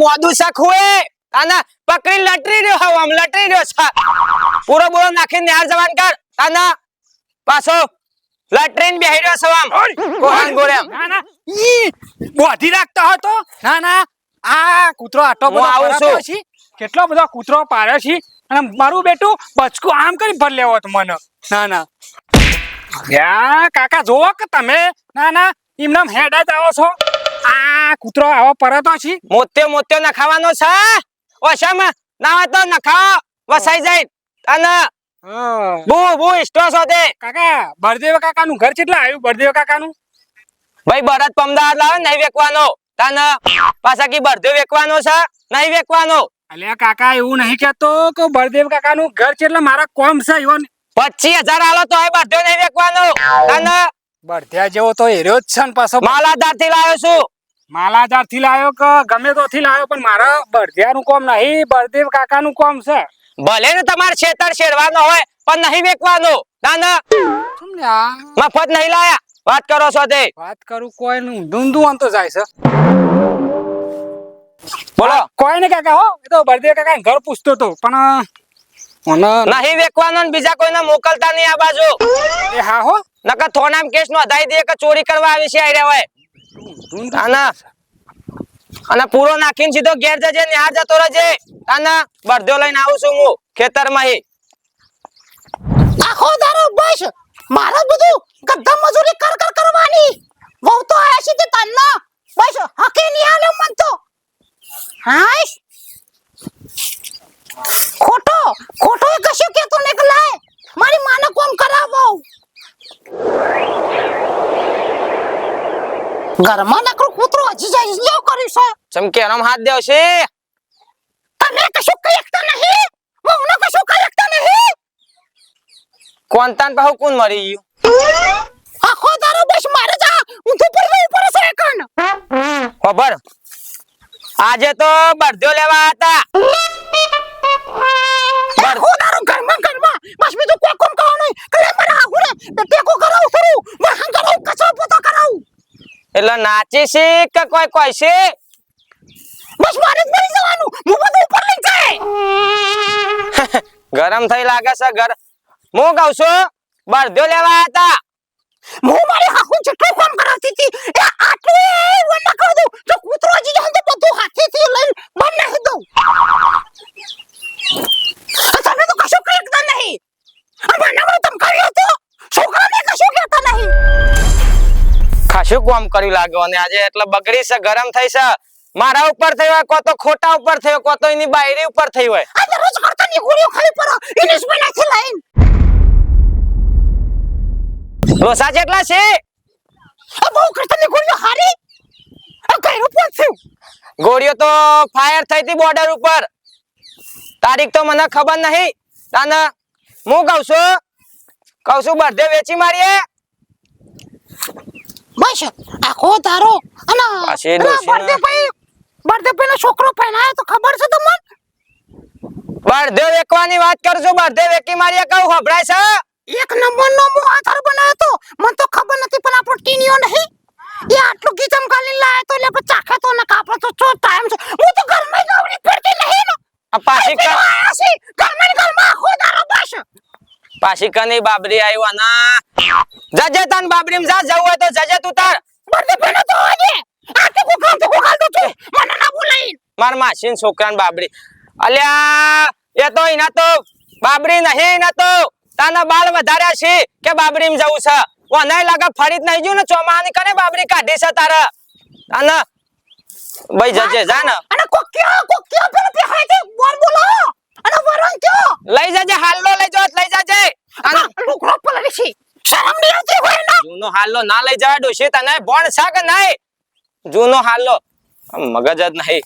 મોદું સખુએ તાના પકડી લટરી રહ્યો હવે આમ લટરી રહ્યો છે પૂરો બોરો નાખીને નિહાર જવાન કર તાના પાછો લટરીને બેહી રહ્યો છે આમ. કોહાન ગોળે. ના ના. ઈ બોધી રાખતો હતો. ના ના. આ કૂતરો આટો બધો આવું છું. કેટલો બધો કૂતરો પાડ્યો છે? અને મારું બેટું બચકું આમ કરી ભર લેવો હતો મને. ના ના. કાકા જોવો કે તમે. ના ના. એમનામ હેડા જ આવો છો. આ કૂતરો આવો પરતો છે. મોત્યો મોત્યો નખાવાનો છે? ઓશામાં નાવા તો નખાવો વસાઈ જાય. અને બુ બુ ઇસ્ટો સોતે કાકા બળદેવ કાકાનું ઘર કેટલા આવ્યું બળદેવ કાકાનું? ભાઈ બરત પમદાર લાવે નહીં વેકવાનો. તને પાછા કી બરદેવ વેકવાનો છે નહીં વેકવાનો. અલ્યા કાકા એવું નહીં કહેતો કે બળદેવ કાકાનું ઘર છે એટલે મારા કોમ છે ઈવન. પચીસ હજાર આલો તો એ બરદેવ નહીં વેકવાનો. તને બળધ્યા જેવો તો એર્યો જ છે ને પાછો. માલાદારથી લાવ્યો છું. માલાજારથી લાવ્યો કે ગમે તો થી લાવ્યો પણ મારા બળધિયાનું કોમ નહીં બળદેવ કાકાનું કોમ છે. ભલે ને તમારે છેતર શેરવાનો હોય પણ નહીં વેકવાનો. તને શું મફત નહીં લાયા. વાત કરો છો તે. વાત કરું કોઈ નું ધૂંધું ઊંધું તો જાય છે. બોલો. કોઈ ને કાકા હો? એ તો બળદેવ કાકા ઘર પૂછતો તો પણ નહીં વેકવાનો ને બીજા કોઈને મોકલતા નહીં આ બાજુ. એ હા હો. નકર થોનામ કેસ નોંધાઈ દે કે ચોરી કરવા આવી છે આઈ હોય. અને પૂરો નાખીને સીધો ઘેર જજે, ન્યાર જતો રહેજે. તાના બરધ્યો લઈને આવું છું હું, ખેતરમાં હી. આખો દારો બસ. મારે બધું ગધા મજૂરી કર કર, કરવાની. વહુ તો આયા છે તે તન્નો બસ હકે ની આલે મન તો હાશ ખોટો ખોટો એ કશું કેતો ને કે લાય મારી માને કોમ કરાવો ઘરમાં નકરું કૂતરો હજી જઈ જેવું કર્યું છે. ચમકે એનો હાથ દેવ છે. તમે કશું કઈ શકતા નહીં. વહુને કશું કઈ શકતા નહીં. કોણ તાન પાહુ કોણ મરી ગયું? આખો દારો બસ મારે જા. ઊંધું પડવું પડે છે એકન ખબર? આજે તો બરધ્યો લેવા હતા. આખો દારો ઘરમાં ઘરમાં બસ બીજું કોઈ કોમ કરવાનું નહીં. કલે મારા આહુરે ટેકો કરાવું છું વાહન કરાવું કચરો પોતો કરાવું. એટલે નાચી છે કે કોઈ કોઈ છે બસ મારે જ મરી જવાનું. હું બધું ઉપર લઈ જાય. ગરમ થઈ લાગે છે ગર હું કહું છું બરધ્યો લેવા હતા. હું મારી હાકુ જેટલું કામ કરાવતી હતી એ આટલું એ વન ના કરી દઉં. જો કૂતરો જી જાય તો બધું હાથેથી લઈ બંધ નાખી દઉં. તમે તો કશું શકતા નહીં. આ ખાસું કોમ કર્યું લાગ્યો? અને આજે એટલે બગડી છે ગરમ થઈ છે. મારા ઉપર થયો હોય કો તો ખોટા ઉપર થયો કો તો એની બાયરી ઉપર થઈ હોય. આ દરરોજ કરતા ની ગોળીઓ ખાલી પર. ઇનિસ બનાથી લાઈન. લોસા જેટલા છે? આ બહુ કરતા ની ગોળીઓ હારી? આ કઈ રૂપિયા થયું? ગોળીઓ તો ફાયર થઈ હતી બોર્ડર ઉપર. તારીખ તો મને ખબર નહીં. તાના હું કહું છું? કહું છું બધે વેચી મારીએ. બસ આખો તારો. અને પાછી બર્થડે ભાઈ બર્થડે ભાઈ છોકરો પહેણાયો તો ખબર છે તમને? બર્થડે વેકવાની વાત કરજો બર્થડે વેકી મારી કહું ખબરાય છે? એક નંબર નો મો આધાર બનાવ્યો તો મને તો ખબર નથી પણ આપણો ટીનીઓ નહીં. એ આટલું ગીચમ કાલી લાયો તો એટલે ચાખે તો ને કાપો તો ચો ટાઈમ છે. હું તો ઘરમાં ગવડી પડતી નહીં ને. આ પાછી પેલો ઘરમાં ઘરમાં આખો દારો બસ. પાછી કને બાબરી આવ્યો ના જજે તન બાબરીમ જા જવું હોય તો જજે તું તાર. મરતે પેલો તો આજે આ તો કો કામ તો કો કાલ તો છે. મને ના બોલાઈ માર માસીન છોકરાન બાબરી. અલ્યા એ તો ઇના તો બાબરી નહીં ઇના તો તાના બાળ વધાર્યા છે કે બાબરીમ જવું છે? ઓનાય લાગે ફરીત નહીં જો ને ચોમાની કને બાબરી કાઢી છે તારે? અને ભાઈ જજે જા ને. અને કોક્યો કોક્યો પેલો પહેરાય છે. બોલ બોલો. અને વરણ કયો લઈ જજે હાલ્લો લઈ જો લઈ જજે. અને લુકડો પલળી છે શરમ નહીં આવતી હોય ને જૂનો હાલ્લો ના લઈ જવા ડોશી તને બોણ સાગ કે નહીં? જૂનો હાલ્લો મગજ જ નહીં.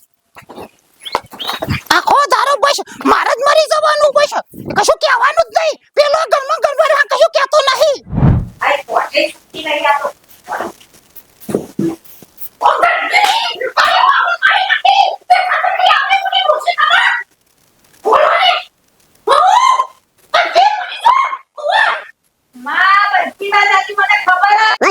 આખો ધારો બસ મારે જ મરી જવાનું બસ. કશું કહેવાનું જ નહીં. પેલો ઘરમાં ઘરમાં કશું કહેતો નહીં. માં બધી વાત આજી મને ખબર જ.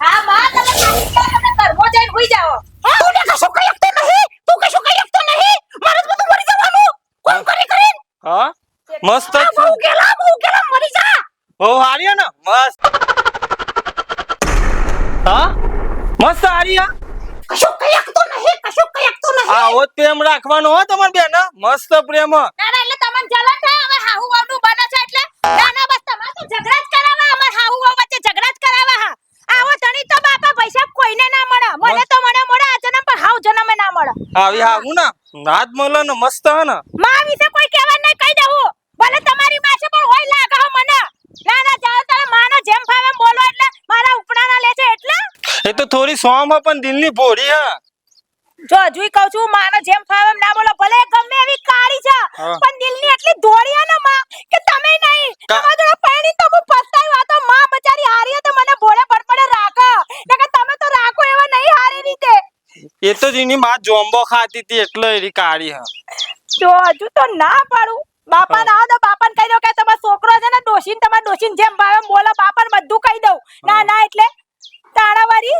હા બા તમે ખાલી ગયા તમે ઘરમાં જઈને હુઈ જાઓ તું ને કશું કઈ શકતો નહીં તું કશું કઈ શકતો નહીં મારે તો બધું મરી જવાનું કોમ કરી કરી હા મસ્ત જ છે. બહુ ગેલા મરી જા. બહુ હારી હે ને? મસ્ત. હા? મસ્ત હારી હા? કશું કઈ શકતો નહીં કશું કઈ શકતો નહીં. આવો જ પ્રેમ રાખવાનો હો તમાર બેન મસ્ત પ્રેમ. ના ના એટલે તમને જલન થાય હવે હાહુ વાવનું બને છે એટલે. ના ના બસ તમારે તો ઝઘડા જ કરાવવા અમાર હાહુ વાવ વચ્ચે ઝઘડા જ કરાવવા હા. આવો તો બાપા પૈસા કોઈને ના મળે. મને તો મળે મળે આ જન્મ પણ હાવ જન્મે ના મળે. આવી હાવું ને? રાત મળે ને મસ્ત હે ને? માં વિશે કોઈ કહેવા નહીં કહી દઉં ભલે તમારી પાસે પણ હોય લાગે હો મને ના ના જાઓ તમે માનો જેમ ફાવે એમ બોલો એટલે મારા ઉપડાના લે છે એટલે તો થોડી સોમ પણ દિલની ભોળી હા. જો હજુ કહું છું માનો જેમ ફાવે એમ ના બોલો ભલે ગમે એવી કાળી છે. પણ દિલની એટલી ધોળી ને માં કે તમે નહીં. તમારા જોડે પરણી તો હું પસ્તાઈ વાતો માં બચારી હારી તો મને ભોળે પડપડે રાખે. કે તમે તો રાખો એવા નહીં હારી રીતે. એ તો જીની માં જોમ્બો ખાતી હતી એટલે એરી કાળી હે. જો હજુ તો ના પાડું. બાપા ના આવે તો બાપાને કહી દો કે તમારો છોકરો છે ને ડોશીને તમારા ડોશીને જેમ ભાવે બોલો બોલો બાપાને બધું કહી દઉં. ના ના એટલે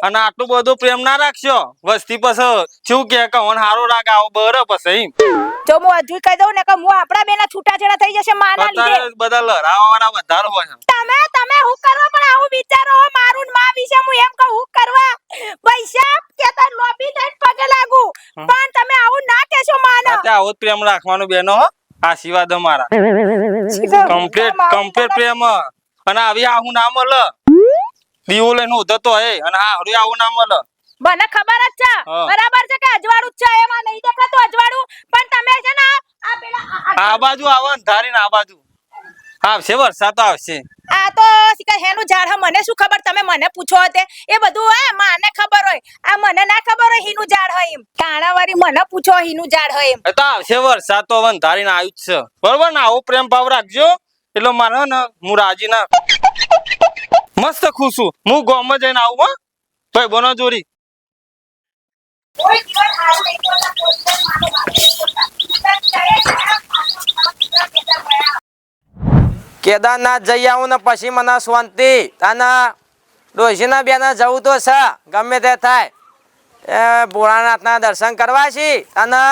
અને આટલું બધું પ્રેમ ના રાખશો? વસ્તી પછી શું કે કોણ હારો રાગ આવો બર પછી જો હું હજુ કહી દઉં ને કે હું આપણા બેના છૂટાછેડા થઈ જશે માના લીધે. બધા લડાવવાના વધારે હોય તમે તમે હું કરવા પણ આવું વિચારો હો મારું માં વિશે હું એમ કહું હું કરવા? પૈસા કે તાર લોબી થઈને પગે લાગુ. પણ તમે આવું ના કહેશો માને. અત્યારે આવો પ્રેમ રાખવાનું બેનો હો આશીર્વાદ અમારા કમ્પ્લીટ કમ્પ્લીટ પ્રેમ. હે. અને આવી આવું ના મળે. દીવો લઈને ઉધતો હે અને હા હરું આવું ના મળે. મને ખબર જ છે. બરાબર છે કે અજવાળું જ છે એમાં નહીં દેખાતું અજવાળું. પણ તમે છે ને આ પેલા આ- બાજુ આવે ધારી ને આ બાજુ. આવશે વરસાદ તો આવશે. આ તો હેનું ઝાડ હે મને શું ખબર? તમે મને પૂછો તે. એ બધું હે માને ખબર હોય. આ મને ના ખબર હોય હીનું ઝાડ હોય એમ. કાણાવારી મને પૂછો હીનું ઝાડ હોય એમ. તો આવશે વરસાદ તો હવે ધારીને આવ્યું જ છે. બરોબર ને આવો પ્રેમ ભાવ રાખજો. એટલે મારે ને હું રાજી ના મસ્ત ખુશ છું હું ગામમાં જઈને આવું હા ભાઈ બોનો બોલતા. કેદારનાથ જઈ આવું ને પછી મને શાંતિ અને ડોશીના બેના જવું તો છે ગમે તે થાય એ ભોળાનાથના દર્શન કરવા છે અને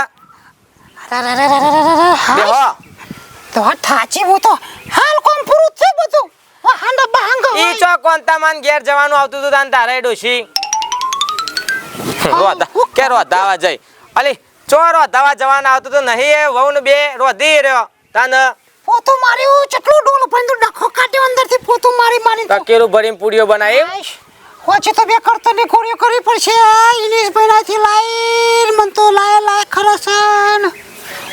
બેહો થાચી હું તો હાલ કોમ પૂરું છે બધું હાંડા બહાંગા ઈ ચો કોંતા માન ઘેર જવાનું આવતું હતું તાન તારે ડોશી? રોધા કે રોધાવા જઈ. અલી ચો રોધાવા જવાનું આવતું તો? નહીં એ વહુ ને બે રોધી રહ્યો. તાન પોતું માર્યું ચટલું ડોલ પણ તું ડખો કાઢ્યો અંદરથી પોતું મારી મારી કકેલું ભરીને પૂડીઓ બનાવી પછી તો બે કરતો ને કોરીઓ કરવી પડશે. ઇંગ્લિશ ભાઈનાથી લાઈન મન તો લાય લાય ખરસન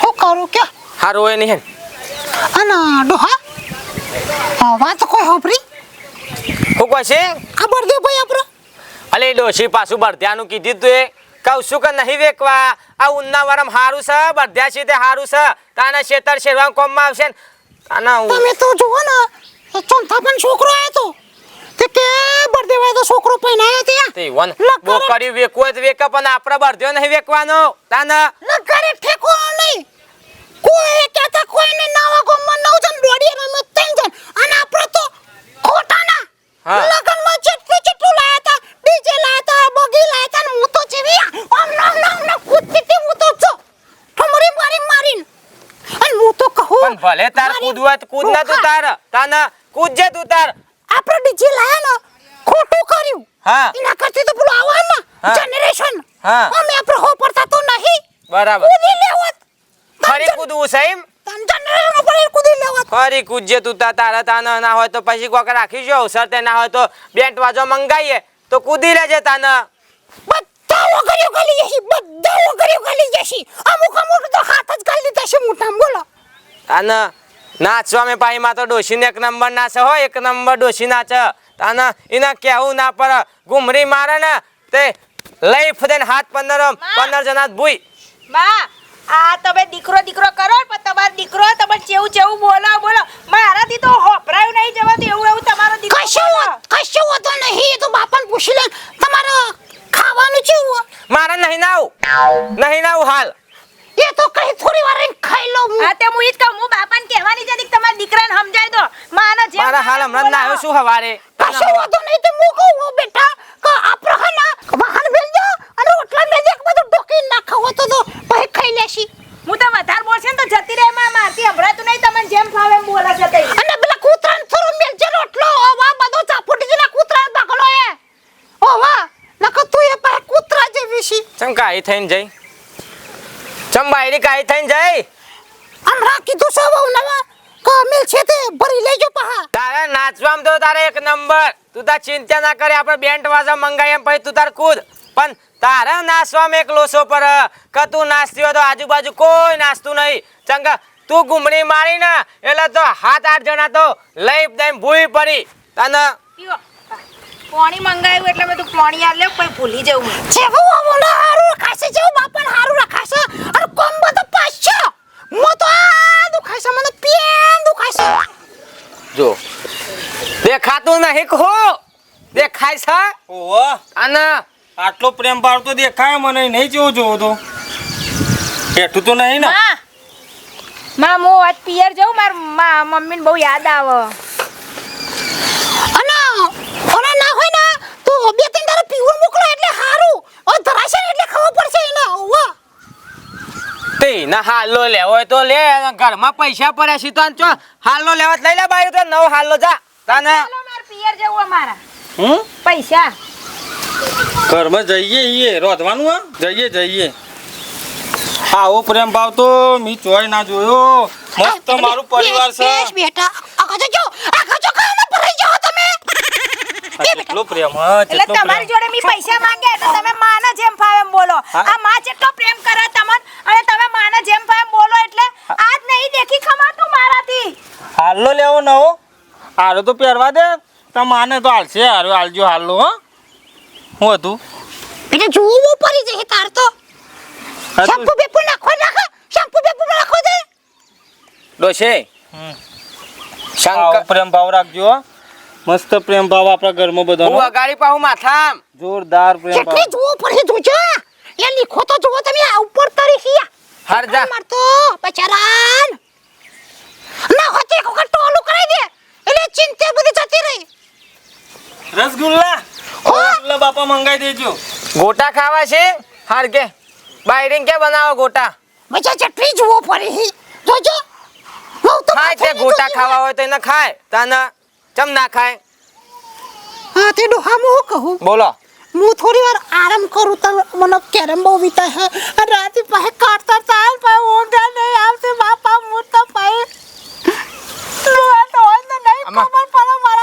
હું કરું કે હારું હોય નહીં અને ડોહા વાત કોઈ હોપરી હું છે? ખબર દે ભાઈ આપણે. અલે ડોશી પાછું બળદ્યાનું કીધું તું એ. કહું છું કે નહીં વેકવા. આ ઉન્ના વરમ હારું છે બળદ્યા છે તે હારું છે. તાના શેતર શેરવા કોમમાં આવશે ને. તાના તમે તો જુઓ ને ચોથા પણ છોકરો આવ્યો તો. તે કે બરદેવાય તો છોકરો પહેણાયો ત્યાં તે વન લગાડે. વેકવો જ વેક પણ આપણે બળદ્યો નહીં વેકવાનો. તાના લગાડે ઠેકો નહીં. કોઈ કહેતા કોઈને નવા ગોમમાં નવ જણ દોડી રમે ત્રણ જણ અને આપણે તો ખોટાના હા. લગનમાં જેટલું જેટલું લાયા હતા ડીજે લાયા હતા બગી લાયા હતા ને હું તો જેવી આમ નામ નામ ના કૂદતી હતી હું તો જો ઠમરી મારી મારીને અને હું તો કહું પણ ભલે તાર કૂદવા કૂદ ના તું તાર તાના કૂદજે તું તાર. આપણે ડીજે લાયા ખોટું કર્યું. હા. એના કરતી તો પેલું આવવાનું. જનરેશન હા. અમે આપણે હો પડતા તો નહીં. બરાબર. કૂદી લેવત. ફરી કૂદવું સાહેબ જનરેશન ઉપર કૂદી લેવત. ફરી કૂદજે તું તાર તારા તાના ના હોય તો પછી કોક રાખીશું તે ના હોય તો બેન્ટ વાજો મંગાઈએ. તો કૂદી લેજે તાના. બધા વગરીઓ ગાલી જશે બધા વગરીઓ ગાલી જશી. અમુક અમુક તો હાથ જ ગાલી દીધા મોટા બોલો. અને નાચવા મેં પાણીમાં તો ડોશીને એક નંબર નાચે હો એક નંબર ડોશી નાચે અને એને કહેવું ના પર ઘુમરી મારે ને તે લઈ ફૂદે હાથ પંદર પંદર જણા ભૂઈ. માં આ તમે દીકરો દીકરો કરો પણ તમારો દીકરો તમે જેવું જેવું બોલો બોલો. મારાથી તો હોપરાયું નહીં જવાતું એવું એવું તમારો દીકરો કશું કશું હોતો નહીં. તો બાપાને પૂછી લે તમારો ખાવાનું છે મારા નહીં નાવ નહીં નાવ હાલ. એ તો કઈ થોડી વાર હા તે હું ઈ જ કહું હું બાપાને કહેવાની જ હતી કે તમારા દીકરાને સમજાય દો. માનો જે મારા હાલ હમણાં ના આવ્યો શું હવારે? કશો વાંધો નહીં તો હું કહું હો બેટા કે આપણે વાહન મેલજો અને ઓટલા મેલજો એક બધું ઢોકી નાખો તો તો પછી ખાઈ લેશી. હું તો વધારે બોલશે ને તો જતી રહે માં મારતી હમણાં નહીં તમને જેમ ફાવે એમ બોલે છે તઈ અને પેલા કૂતરાને થોડો મેલજે રોટલો ઓવા બધો ચાપુટી જેના કૂતરાને ભાગલો એ. ઓવા નકો તું એ પાસે કૂતરા જેવી છી. ચમ કાઈ થઈને જઈ? ચમ બાયરી કાઈ થઈને જઈ? હમણાં કીધું છે વહુ નવા કામિલ છે તે? ભરી લેજો પહા. તારે નાચવામાં તો તારે એક નંબર. તું તાર ચિંતા ના કરે આપણે બેન્ડ વાજા મંગાઈ એમ પછી તું તાર કૂદ પણ તારા નાચવામાં એક લોસો પર. કે તું નાચતી હોય તો આજુબાજુ કોઈ નાચતું નહીં. ચંગા તું ગુમડી મારી ને એટલે તો હાથ આઠ જણા તો લઈ દઈ ભૂઈ પડી. તને પાણી મંગાવ્યું એટલે મેં તું પાણી આ લેવ પછી ભૂલી જવું જેવું અમોને હારું રખાશે જેવું બાપાને હારું રખાશે. અને કોમ બધો મો તો આ દુખાશે મને પેન દુખાશે જો દેખાતું નહીં ખો દેખાય છે? ઓહો અને આટલો પ્રેમ ભાવ તો દેખાય મને નહીં જેવો જોવો તો. બેઠું તો નહીં ને. માં મો હું આજ પિયર જઉં માર મા- મમ્મીને બહુ યાદ આવે. અને અને ના હોય ને તો બે ત્રણ તારે પીવું મોકલો એટલે હારું. ઓ ધરાશે એટલે ખબર પડશે એને ઓવા હાલો લેવો હોય તો લે ઘરમાં પૈસા પડ્યા છે તો ચો હાલો લેવા લઈ લે બાઈ તો નવ હાલો જા. તને પિયર જવું અમારા. હું? પૈસા. ઘરમાં જઈએ ઈએ રોધવાનું હા? જઈએ જઈએ. આવો પ્રેમ ભાવ તો મી ચોય ના જોયો. મસ્ત મારું પરિવાર છે. બેસ બેટા. આખો જો આખો જો કાને ભરાઈ જાવ તમે? કેટલો પ્રેમ હા એટલે તમારી જોડે મી પૈસા માંગે તો તમે માના જેમ ફાવે એમ બોલો. આ માં જેટલો પ્રેમ કરે તમને અને તમે માને જેમ ભાઈ બોલો એટલે આજ નહીં દેખી ખમાતું મારાથી. હાલો લેવો નવો. હારો તો પહેરવા દે. તો માને તો હાલશે હારો હાલજો હાલો હો. હું હતું? એટલે જોવું પડી જશે તાર તો. શેમ્પુ બેપુ નાખો નાખો શેમ્પુ બેપુ નાખો દે. ડોશે. શંકર પ્રેમ ભાવ રાખજો હો. મસ્ત પ્રેમ ભાવ આપણા ઘરમાં હું અગાડી પાહું માથામ. જોરદાર પ્રેમ કેટલી ભાવ. જોવું પડે જોજો એ લીખો તો જુઓ તમે આ ઉપર તરી છીએ હર જા. મારતો બચારાન ના હોતે કોકા ટોલું કરાઈ દે. એટલે ચિંતા બધી જતી રહી. રસગુલ્લા? રસગુલ્લા બાપા મંગાઈ દેજો. ગોટા ખાવા છે? હાર કે. બાયરીન કે બનાવો ગોટા? બચા ચટણી જુઓ પડે જોજો. બહુ તો ખાય તે ગોટા ખાવા હોય. તો એને ખાય. તને ચમ ના ખાય? હા તે ડોહામાં હું કહું? બોલો. હું થોડી વાર આરામ કરું તો મને કેરમ બહુ વિતા હે રાતે પાસે કાઢતા ચાલ પાસે ઊંઘા નહીં આવશે બાપા હું તો તો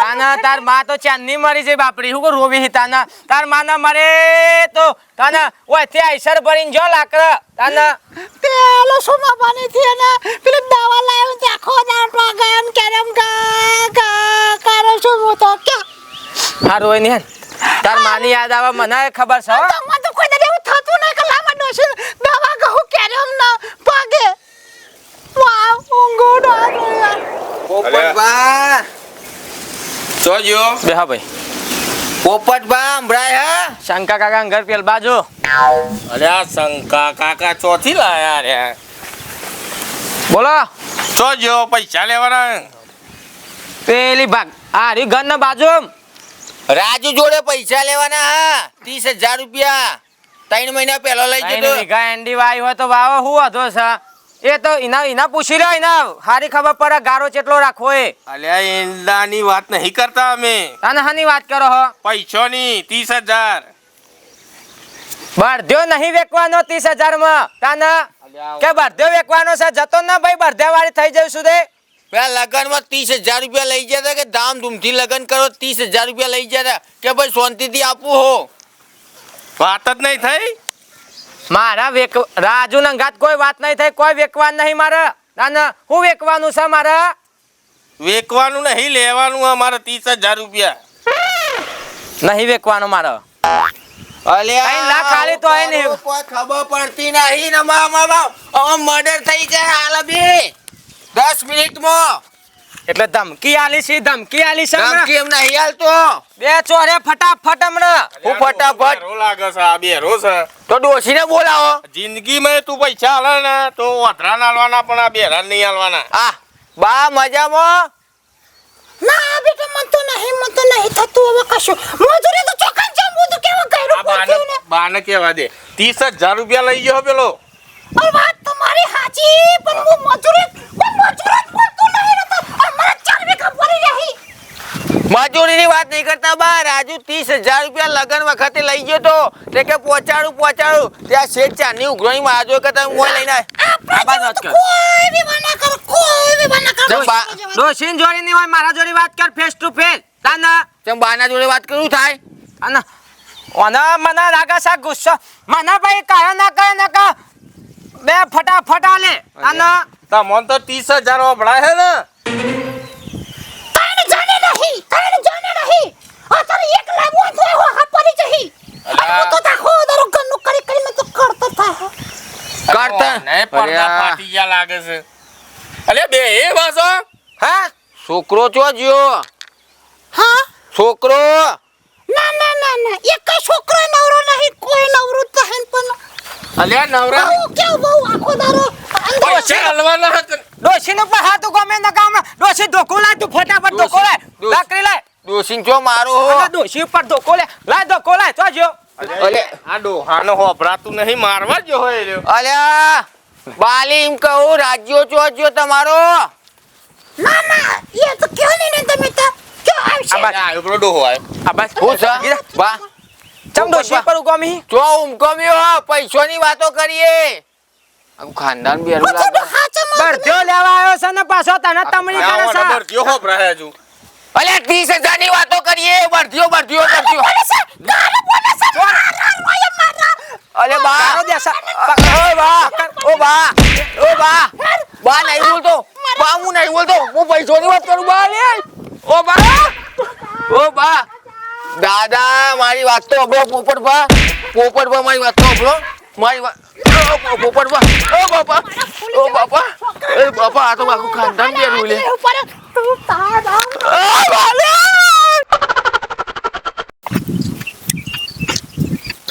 તાના તારમાં તો ચાંદની મરી છે બાપડી હું રોવી હી તાના તાર માના મરે તો તાના ઓય તે આઈસર ભરીને જો લાકડા તાના પેલો સોના બની થી ને પેલી દવા લાવ્યો તે આખો દાંટો કેરમ ગા ગા કરે શું તો કે હા રોય ને તાર માની યાદ આવે મને ખબર છે હો. તમને તો કોઈ દાડે એવું થતું નહીં કે લાંબા ડોસી દવા કહું કેરમ ના પાગે વાવ ઊંઘો ડાળો યાર. પોપટભા જોજો બે હા ભાઈ. પોપટબા સંભળાય હા? શંકા કાકા ઘર પેલ બાજુ. અરે આ શંકા કાકા ચોથી લાયા રે. બોલો. જોજો પૈસા લેવાના? પેલી ભાગ. આ રી ઘર ના બાજુ. રાજુ જોડે પૈસા લેવાના હા. ત્રીસ હજાર રૂપિયા. ત્રણ મહિના પહેલો લઈ જતો વીઘા એન્ડી વાય હોય તો વાવો હું વધો છે. એ તો એના એના પૂછી રહ્યો એના. સારી ખબર પડે ગારો ચેટલો રાખવો એ. અલ્યા ઈંડાની વાત નહીં કરતા અમે. તને હાની વાત કરો હો. પૈસોની ત્રીસ હજાર. બરધ્યો નહીં વેકવાનો ત્રીસ હજારમાં તાના કે બરધ્યો વેકવાનો છે? જતો ના ભાઈ બરધ્યા વાળી થઈ જઈશું તે પેલા લગનમાં ત્રીસ હજાર રૂપિયા લઈ જતા કે ધામધૂમથી લગન કરો ત્રીસ હજાર રૂપિયા લઈ જતા કે ભાઈ શાંતિથી આપવું હો. વાત જ નહીં થઈ? મારા વેક રાજુ નંગાત કોઈ વાત નહીં થઈ કોઈ વેકવાન નહીં મારે. તાના હું વેકવાનું છે મારે? વેકવાનું નહીં લેવાનું અમારે ત્રીસ હજાર રૂપિયા. નહીં વેકવાનો મારે. અલ્યા કઈ લાખ ખાલી તો આય નહીં. કોઈ ખબર પડતી નહીં ને મર્ડર થઈ જાય હાલ બી દસ મિનિટમાં. એટલે ધમકી આલી છે ધમકી આલી છે ધમકી એમ નહીં આલતો. બે ચોરે ફટાફટ હમણાં. હું ફટાફટ. રો લાગે છે આ બે રો છે. તો ડોશીને બોલાવો. જિંદગીમાં તું પૈસા હાલે ને તો વધરા ના હાલવાના પણ આ બેરા નહીં હાલવાના આ બા મજામાં? ના બેટા મન તો નહીં મન તો નહીં થતું હવે કશું. મજૂરી તો ચોકન જમ બધું કેવું કર્યું બાને બાને કેવા દે. ત્રીસ હજાર રૂપિયા લઈ ગયો પેલો. અરે વાત તમારી સાચી પણ હું મજૂરી કોઈ મજૂર જ મળતું નહીં રહેતા. અમારા ચાર વીઘા ભરી રહી. મજૂરીની વાત નહીં કરતા બા રાજુ ત્રીસ હજાર રૂપિયા લગન વખતે લઈ ગયો તો. તે કે પહોંચાડું પહોંચાડું. ત્યાં શેઠ ચાની ઉઘરાણી માં આજો કે તમે લઈને આય. આ બાત વાત કર. કોઈ બી વાના કરો કોઈ બી વાના કરો. ચમ જોડી ની હોય મારા જોડી વાત કર ફેસ ટુ ફેસ તાના. ચમ બાના જોડે વાત કરું થાય? તાના ઓના મને રાગા છે ગુસ્સો. મને ભાઈ કાયો ના કાયો ના કા બે ફટાફટ આલે. તાના તમને તો ત્રીસ હજાર વપરાય છે ને. કાણ જાણે નહીં કાણ જાણે નહીં. આ તારે એક લાગુ તો એવો હપરી જહી. અલા. હું તો તાખો દરો ગન્નુ કરી કરી મે તો કરતો થા કરતા ને પડદા ગયા લાગે છે. અલે બે એ વાસો હા. છોકરો ચો જ્યો હા? છોકરો? ના ના ના ના. એક છોકરો નવરો નહીં કોઈ નવરો તો હે પણ અલ્યા નવરા. કેવું બહુ આખો દારો પૈસા હાલવાના ડોશી નું પણ હાથું ગમે ના કામ ડોશી ધોકો લાય તું ફટાફટ ધોકો લાય. લાકડી લાય. ડોશીન ચો મારો અને ડોશી ઉપર ધોકો લે લાય ધોકો લાય. તો જો અલે આ ડોહાનો હોભરાતું નહીં મારવા જો હોય રહ્યો. અલ્યા બાલી એમ કહું રાજ્યો ચો જ્યો તમારો? ના એ તો કયો નહીં તમે તો? કયો આવશે? આ બસ. આ ડોહો આવ્યો. આ બસ હું છે? બા. ચમ ડોશી પર ઉગમી ચો ઉમકમ્યો પૈસોની વાતો કરીએ. આમ ખાનદાન બી હું તો લાગે. હાચમાં લેવા આવ્યો છે ને પાછો તને તમણી કરે છે. નંબર જો હોભરાય હજુ. અલ્યા ત્રીસ હજારની વાતો કરીએ. બરધ્યો બરધ્યો બરધ્યો અલે બા. તારો દેસા ઓય બા. ઓ બા. ઓ બા. બા નહીં બોલતો. બા હું નહીં બોલતો. હું પૈસોની વાત કરું બા લે. ઓ બા. ઓ બા. દાદા મારી વાત તો અબળો પોપટ પોપટભા પોપટ બા મારી વાત તો અબળો મારી વાત ઓ પોપટ બા ઓ બાપા. ઓ બાપા. એ બાપા આ તો આખું ખાનદાન બેરું લે. ઉપર તું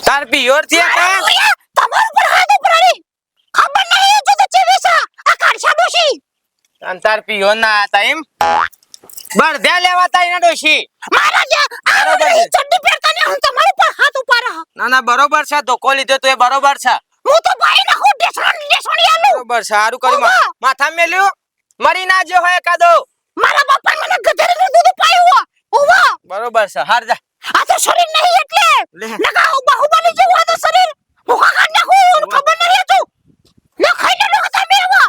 તારા પિયોર આ ઓયા તમારું હાથ ખબર નહીં જો તો ચેવી છે? આ ડોશી. અને તાર પિયોર ના હતા એમ? બરધ્યા લેવા તા એના ડોશી મારા જ્યાં આ ચડ્ડી પહેરતા ને હું તમારી પર હાથ ઉપર ના ના બરોબર છે. ધોકો લીધો તો એ બરોબર છે. હું તો ભાઈ ના હું ડેસણ ડેસણી આલું. બરોબર સારું કરી મા- માથા મેલ્યું? મરી ના જો હોય એકાદો. મારા બાપા મને ગધેડીનું દૂધ પાયું ઓવા બરોબર છે હાર જા. આ તો શરીર નહીં એટલે. લે. નકા બાહુબલી જેવું આ તો શરીર. મુખા કાઢ નાખું ખબર નહીં હતું. ના ખાઈ લે લોકો તમે એવા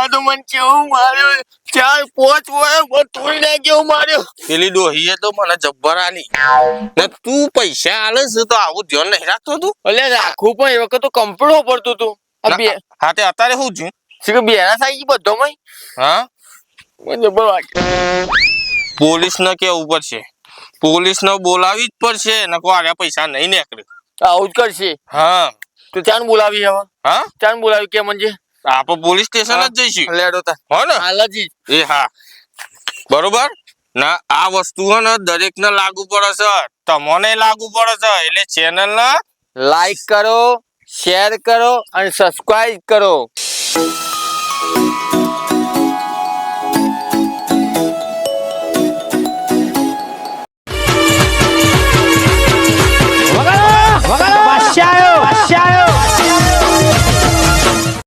આ તો મન કેવું માર્યો. ચાર પોચ હોય તોડી નાખ્યો માર્યો પેલી ડોહીએ તો મને જબ્બર આલી ને તું પૈસા આલે છે તો આવું ધ્યાન નહીં રાખતો તું? એટલે રાખવું પણ એ વખત તો કમ્પ્યુટર પડતું તું હા તે અત્યારે શું છું. શીખર બેરા થાય બધો મય હા? જબ્બર પોલીસ ને કેવું પડશે? પોલીસ ને બોલાવી જ પડશે નકો આર્યા પૈસા નહીં નીકળે. આવું જ કરશે. હા. તો ચાન બોલાવી હવે. હા? ચાન બોલાવી કે મંજે આપણે પોલીસ સ્ટેશન જ જઈશું. લેડો તા. હો ને? હાલજી એ હા. બરોબર? ના આ વસ્તુ હે ને દરેક ને લાગુ પડે છે. તમને લાગુ પડે છે. એટલે ચેનલ ને લાઈક કરો શેર કરો અને સબસ્ક્રાઇબ કરો.